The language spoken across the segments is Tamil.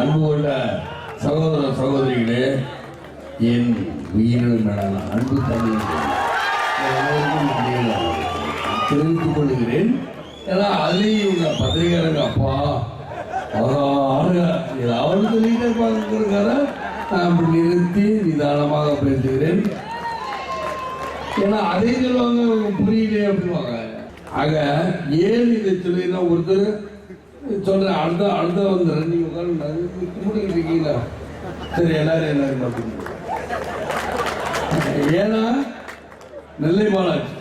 அன்பு உள்ள சகோதர சகோதரிகளே என் உயிரில் மேலான அன்பு தமிழ் தெரிவித்துக் கொள்கிறேன். ஏன்னா அதுலேயும் உள்ள பத்திரிகையாளங்க அப்பா அழகாக ஏதாவது சொல்லிக்கிட்டே பார்க்கறதுக்காக நான் அப்படி நிறுத்தி நிதானமாக பேசுகிறேன். ஏன்னா அதே சொல்லுவாங்க புரியலையே அப்படிவாங்க ஆக ஏன் இதை சொல்லினா ஒருத்தர் சொல்றேன் அடுத்த அடுத்த வந்துடுறேன் நீங்க உட்காந்து கும்பிட்டுக்கிட்டு இருக்கீங்களா? சரி எல்லாரும் எல்லாரும் பார்த்துக்கோங்க. ஏன்னா நெல்லை பாலாஜி.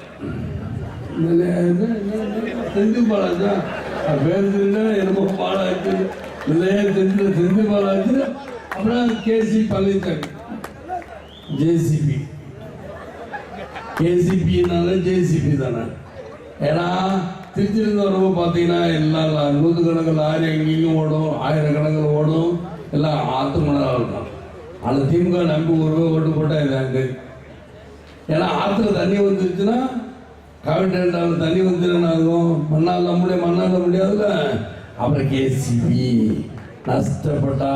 செஞ்சு பாலாஜா. பேர் தெரியல என்னமோ பாலாஜி. நெல்லையே தெரிஞ்ச செஞ்சு பாலாஜி. அப்புறம் கேசி பழனிசாமி ஜேசிபி. கேசிபினால ஜேசிபி தானே. ஏன்னா திருச்சியிலேருந்து வரப்போ பார்த்தீங்கன்னா எல்லாம் நூற்றுக்கணக்கில் லாரி எங்கேயும் ஓடும் ஆயிரக்கணக்கில் ஓடும் எல்லாம் ஆற்று மணலாக இருக்கும். அந்த திமுக நம்பி ஒரு ஓட்டு போட்டால் இதாங்க ஏன்னா ஆற்றுல தண்ணி வந்துருச்சுன்னா காவிட்டாவில் தண்ணி வந்துடும் ஆகும் மண்ணால் முடியும் மண்ணால் முடியாதுல்ல? அப்புறம் கேசிபி நஷ்டப்பட்டா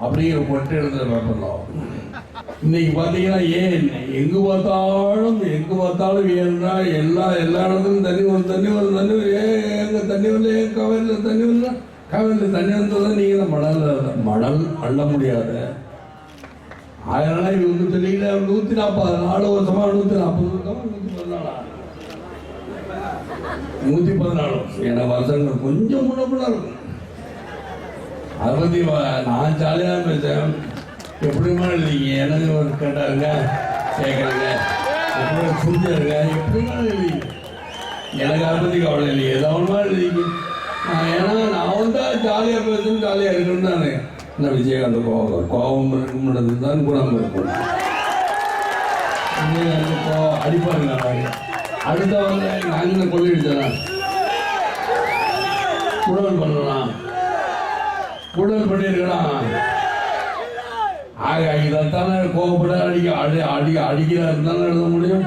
அப்படிங்கிற பொட்டு எழுதுற பண்ணோம் இன்னைக்கு பார்த்தீங்கன்னா ஏன்? எங்கு பார்த்தாலும் எங்கு பார்த்தாலும் ஏன்னா எல்லா எல்லா இடத்துலையும் தண்ணி வரும் தண்ணி வரும் தண்ணி வரும் ஏன் எங்க தண்ணி வரல ஏன் கவரில் தண்ணி வரல கவரில் தண்ணி வந்ததான் நீங்கள் மணல் மணல் அள்ள முடியாது? அதனால இவங்க தெரியல நூற்றி நாற்பது நாலு வருஷமா நூற்றி நாற்பது வருஷமா நூற்றி பதினாலா? நூற்றி பதினாலு. ஏன்னா வருஷங்கள் கொஞ்சம் முன்ன இருக்கும். அதை பற்றி நான் ஜாலியாக பேசுகிறேன் எப்படிமா எழுதிங்க எனது ஒரு கேட்டாங்க கேட்குறாங்க எப்படி புரிஞ்சாருங்க? எப்படிமா எழுதிங்க எனக்கு அதை பற்றி கவலை இல்லை ஏதாவது எழுதிங்க நான் ஏன்னா நான் வந்து ஜாலியாக பேசணும் ஜாலியாக இருக்கணும் தானே. இந்த விஜயகாந்த் கோபம் கோபம் இருக்கும் தான் குணம் இருக்கும் விஜயகாந்த் கோபம் அடிப்பாருங்க அவங்க அடுத்த வந்து நாங்கள் கொள்ளையடிச்சலாம் குடல் பண்ணலாம் குடல் பண்ணியிருக்கலாம் ஆக இதைத்தானே கோபப்பட அடிக்க அடி அடி அடிக்கிறாரு. தானே எழுத முடியும்?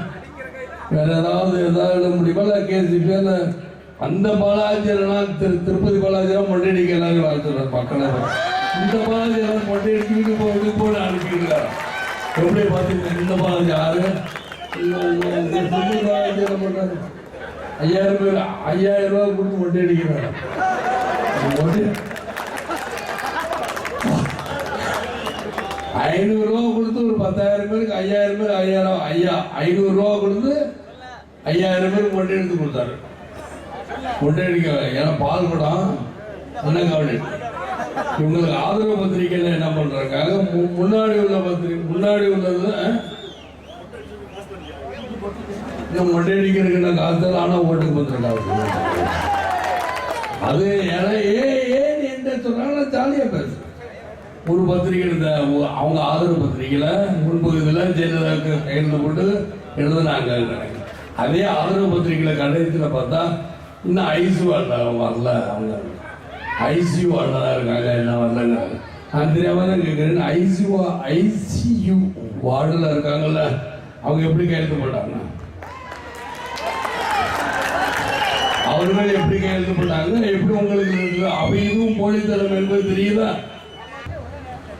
வேற ஏதாவது ஏதாவது எழுத முடியுமா. இல்லை கேசிபி அந்த அந்த பாலாஜியெல்லாம் திரு திருப்பதி பாலாஜியெல்லாம் மொட்டையடிக்க எல்லாரும் வாழ்த்துறாரு மக்களை. இந்த பாலாஜி எல்லாம் மொட்டையடிச்சுக்கிட்டு போ இது போல அனுப்பிக்கிறார் எப்படி பார்த்தீங்கன்னா இந்த பாலாஜி யாரு? திருப்பதி பாலாஜி என்ன பண்றாரு ஐயாயிரம் பேர் ஐயாயிரம் ரூபாய் கொடுத்து மொட்டையடிக்கிறார். மொட்டை ஐநூறு ரூபா கொடுத்து ஒரு பத்தாயிரம் பேருக்கு ஐயாயிரம் பேர் ஐயாயிரம் ஐயா ஐநூறு ரூபா கொடுத்து ஐயாயிரம் பேருக்கு கொண்டு எடுத்து கொடுத்தாரு. கொண்டு அடிக்க ஏன்னா பால் படம் என்ன கவலை. இவங்களுக்கு ஆதரவு பத்திரிகையில என்ன பண்றாங்க? முன்னாடி உள்ள பத்திரிகை முன்னாடி உள்ளது இந்த மொட்டை அடிக்கிறதுக்கு நான் காலத்தில் ஆனால் ஓட்டுக்கு பத்திரிக்கை அது ஏன்னா ஏன் ஏன் என்ன சொன்னாலும் ஜாலியா பேசுறேன் ஒரு பத்திரிகை இந்த அவங்க ஆதரவு பத்திரிகையில முன்பகுதியில் ஜெயலலிதாவுக்கு கையெழுத்து போட்டு எழுதுனாங்க அதே ஆதரவு பத்திரிகையில கடைசியில் பார்த்தா இன்னும் ஐசியூ வரல வரல அவங்க. ஐசியூ வரல இருக்காங்க என்ன வரலங்க நான் தெரியாமல் தான் கேட்குறேன் ஐசியூ ஐசியூ வார்டில் இருக்காங்கல்ல அவங்க எப்படி கையெழுத்து போட்டாங்க அவர்கள் எப்படி கையெழுத்து போட்டாங்க எப்படி உங்களுக்கு அவையும் போலி தரம் என்பது தெரியுதா?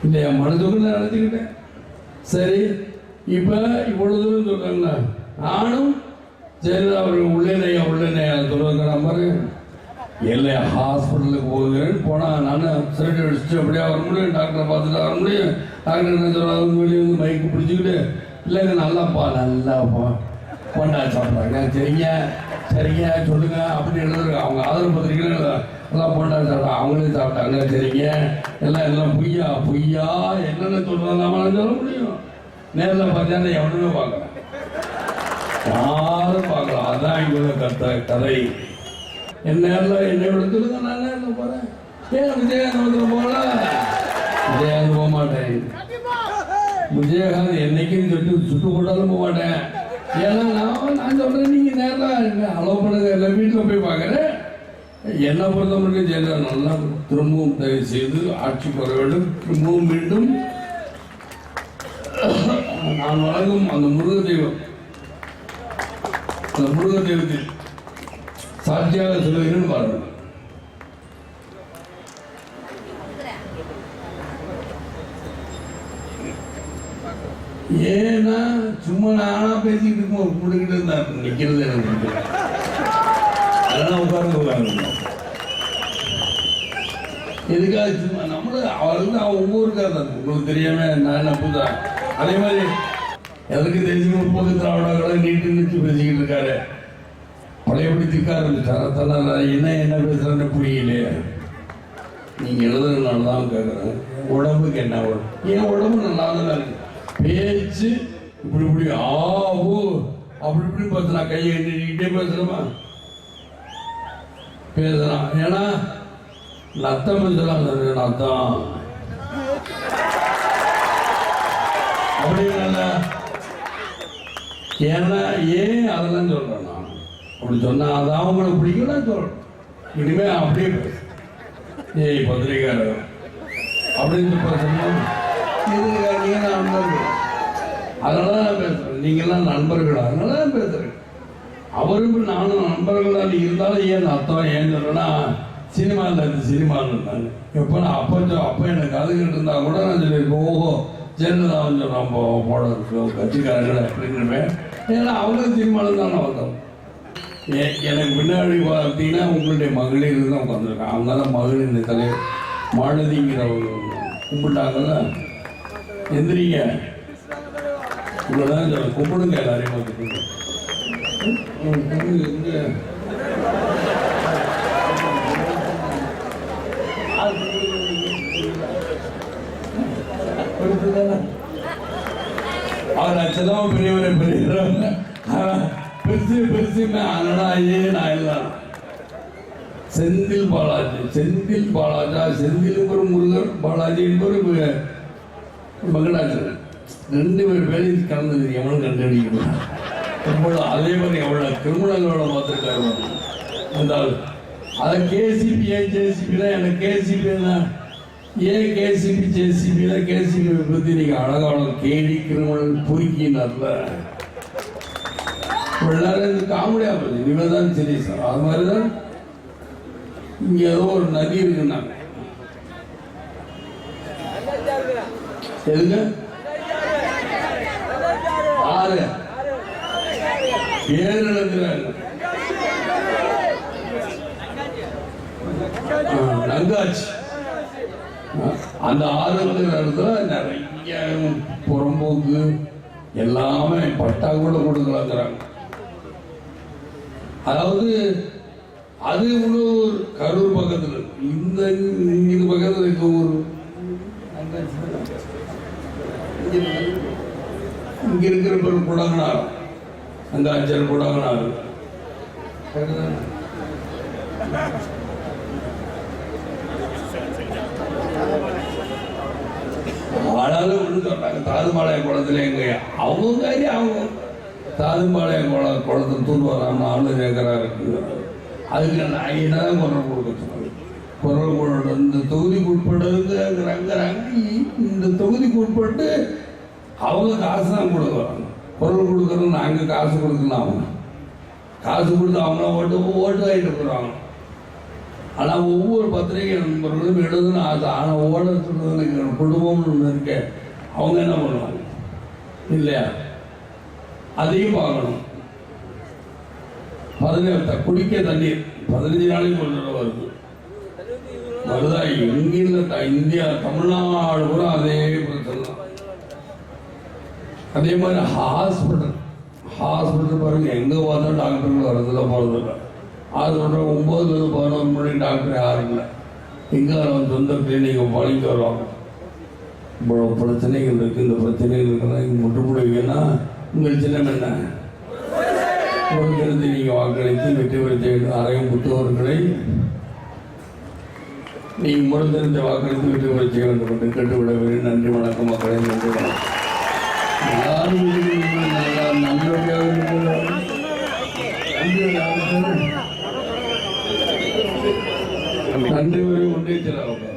இல்லையா மனதுக்கு நான் நினைச்சுக்கிட்டேன் சரி இப்போ இவ்வளவு தூரம் சொல்றாங்களா நானும் ஜெயலலிதா அவர்கள் உள்ளேனையா உள்ளேனையா சொல்லுவாங்க நான் பாருங்க இல்லை ஹாஸ்பிட்டலுக்கு போகுதுன்னு போனால் நான் சிரட்டை அடிச்சுட்டு அப்படியே வர முடியும். டாக்டரை பார்த்துட்டு வர முடியும். டாக்டர் என்ன சொல்கிறாங்க வெளியே வந்து மைக்கு பிடிச்சிக்கிட்டு இல்லைங்க நல்லாப்பா நல்லாப்பா. பொண்டா சாப்பிட்றாங்க சரிங்க சரிங்க சொல்லுங்க அப்படின்னு எழுதுறாங்க. அவங்க ஆதரவு எழுதுறாங்க. எல்லாம் பொண்டா சாப்பிட்றாங்க அவங்களே சாப்பிட்டாங்க. சரிங்க எல்லாம் எல்லாம் பொய்யா பொய்யா என்னென்ன சொல்கிறாங்க நம்மளால சொல்ல முடியும். நேரில் பார்த்தா எவனுமே பார்க்கல. யாரும் பார்க்கலாம் அதான் இவங்க கத்த கதை. என் நேரில் என்னை விட சொல்லுங்க நான் நேரில் போகிறேன் ஏன் விஜயகாந்த் போகல? விஜயகாந்த் போக மாட்டேன். விஜயகாந்த் என்னைக்கும் சொல்லி சுட்டு போட்டாலும் போக மாட்டேன். ஏன்னா நான் நான் சொல்கிறேன் நீங்கள் நேரில் அலோவ் பண்ணுறது எல்லாம் வீட்டில் போய் பார்க்குறேன். என்னை பொறுத்தவரைக்கும் ஜெயலலிதா நல்லா திரும்பவும் தயவு செய்து ஆட்சி போற வேண்டும். திரும்பவும் மீண்டும் நான் வழங்கும் அந்த முருக தெய்வம். அந்த முருக தெய்வத்தில் சாட்சியாக சொல்லுகிறேன் பாருங்கள் Thank you. ஏன்னா சும்மா நானா பேசிக்கிட்டு இருக்கும் கூட்டுக்கிட்டு இருந்தார் நிக்கிறது எனக்கு அதெல்லாம் உட்கார்ந்து உட்காந்து எதுக்காக சும்மா நம்மளும் அவருக்கு அவன் ஒவ்வொருக்காக உங்களுக்கு தெரியாம நான் என்ன புதா? அதே மாதிரி எதற்கு தெரிஞ்சு முற்போக்கு திராவிடங்களை நீட்டு நிறுத்தி பேசிக்கிட்டு இருக்காரு. பழையபடி திக்க ஆரம்பிச்சார் அதெல்லாம் என்ன என்ன பேசுறேன்னு புரியலையே. நீங்கள் எழுதுறதுனால தான் கேட்குறேன் உடம்புக்கு என்ன உடம்பு? என் உடம்பு நல்லா தான் இருக்கு? பேச்சு இப்படி இப்படி ஆவு அப்படி இப்படி பேசலாம் கையை நீட்டிக்கிட்டே பேசலாமா பேசலாம் ஏன்னா நத்தம் பேசலாம் நத்தம் அப்படிங்கல ஏன்னா ஏன் அதெல்லாம் சொல்றேன் நான்? அப்படி சொன்னா அதான் அவங்களுக்கு பிடிக்கலாம் சொல்றேன். இனிமே அப்படியே ஏய் பத்திரிக்காரர் அப்படின்னு சொன்னா இதுக்கு நான் நண்பர்கள் அதனால தான் பேசுறேன். நீங்கெல்லாம் நண்பர்கள். அதனால தான் பேசுறேன். அவரும் நானும் நண்பர்களாக இருந்தாலும் ஏன் அர்த்தம் ஏன்னு சொல்றேன்னா சினிமாவில் இருந்து சினிமாவில் இருந்தாங்க எப்போ நான் அப்போ சொ- அப்போ எனக்கு கதைகிட்டு இருந்தா கூட நான் சொல்லியிருக்கேன் ஓஹோ ஜெயலலிதாவும் சொல்கிறான் போ போட கட்சிக்காரர்கள் கட்சிக்காரங்களை அப்படின்னு ஏன்னா அவங்களும் சினிமாவில் தானே வந்தோம். எனக்கு பின்னாடி பார்த்தீங்கன்னா உங்களுடைய மகளிர் தான் உட்காந்துருக்கான் அவங்க தான் மகளிர் தலைவர் மாலதிங்கிறவங்க கும்பிட்டாங்கல்ல? எந்திரிங்க. இவ்வளோதான் தான் சொல்ல கும்பிடுங்க எல்லாரையும் பார்த்து அவர் அச்சதான் பெரியவரை பெரியவரவங்க பெருசு பெருசு அண்ணனா ஐயே நான் எல்லாம். செந்தில் பாலாஜி செந்தில் பாலாஜா செந்தில் ஒரு முருகர் பாலாஜி என்பவர் மகனாச்சன் ரெண்டு பேர் வேலையில் கலந்தது எவனும் கண்டுபிடிக்கணும் எவ்வளோ அதே மாதிரி எவ்வளோ கிரிமினலோட பார்த்துருக்காரு அந்த ஆள் அதை கேசிபி ஏன் ஜேசிபினா எனக்கு கேசிபி ஏன் கேசிபி ஜேசிபினா கேசிபி பற்றி நீங்கள் அழகான கேடி கிரிமினல் பொறுக்கினார்ல எல்லாரும் இது காமெடியாக போகுது. இனிமேல் தான் சரி சார் அது மாதிரி தான் இங்கே ஏதோ ஒரு நதி இருக்குன்னாங்க. எதுங்க ஆறு. ஏழு நடக்கிறாங்க நங்காச்சு அந்த ஆறுங்கிற இடத்துல நிறைய புறம்போக்கு எல்லாமே பட்டா கூட கொடுக்கலாங்கிறாங்க அதாவது அது இவ்வளோ கரூர் பக்கத்துல இந்த இது பக்கத்துல இருக்க ஒரு இங்க இருக்கிற பேர் குடங்கனார் அந்த அஞ்சல் குடங்கனார் ஆனாலும் ஒன்று சொல்றாங்க தாதுமாலய குளத்துல எங்க அவங்க அவங்க. தாதுமாலய குள குளத்துல தூண்டு வராம ஆளு கேட்கறா இருக்கு அதுக்கு நான் என்னதான் குரல் கொடுக்க சொன்னாங்க குரல் கொடுக்க இந்த தொகுதிக்கு உட்படுங்கிறாங்கிறாங்க இந்த தொகுதிக்கு உட்பட்டு அவங்க காசு தான் கொடுக்குறாங்க. குரல் கொடுக்குறோம் நாங்கள் காசு கொடுக்கலாம் அவங்க. காசு கொடுத்து அவங்க ஓட்டு ஓட்டு வாங்கிட்டு போகிறாங்க ஆனால் ஒவ்வொரு பத்திரிகை நண்பர்களும் எழுதுன ஆசை. ஆனால் ஓட சொல்றது குடும்பம்னு ஒன்று இருக்க. அவங்க என்ன பண்ணுவாங்க? இல்லையா? அதையும் பார்க்கணும். பதினெட்டு குடிக்க தண்ணீர். பதினஞ்சு நாளைக்கு ஒரு தடவை வருது. வருதா? எங்கிருந்த த- இந்தியா தமிழ்நாடு கூட அதே அதே மாதிரி ஹாஸ்பிட்டல் ஹாஸ்பிட்டல் பாருங்க எங்கே பார்த்தாலும் டாக்டர்கள் வரதுல அது ஹாஸ்பிட்டல் ஒன்பதுலேருந்து பதினோரு மணி டாக்டர் யாரும் இல்லை. எங்கே அவன் சொந்த கிளினிக்கை பழிக்க வருவாங்க. இவ்வளோ பிரச்சனைகள் இருக்குது இந்த பிரச்சனைகள் இருக்குன்னா இங்கே முற்றுமுடிவுன்னா உங்கள் சின்னம் என்ன? பொறுத்திருந்து நீங்கள் வாக்களித்து வெற்றி பெற்ற அறையும் புத்தவர்களை நீங்கள் முழுந்திருந்த வாக்களித்து வெற்றி பெற செய்ய வேண்டும் என்று கேட்டுவிடவில்லை நன்றி வணக்கம் மக்களை. நன்றி வணக்கம். எல்லாரும் வீடுகளில்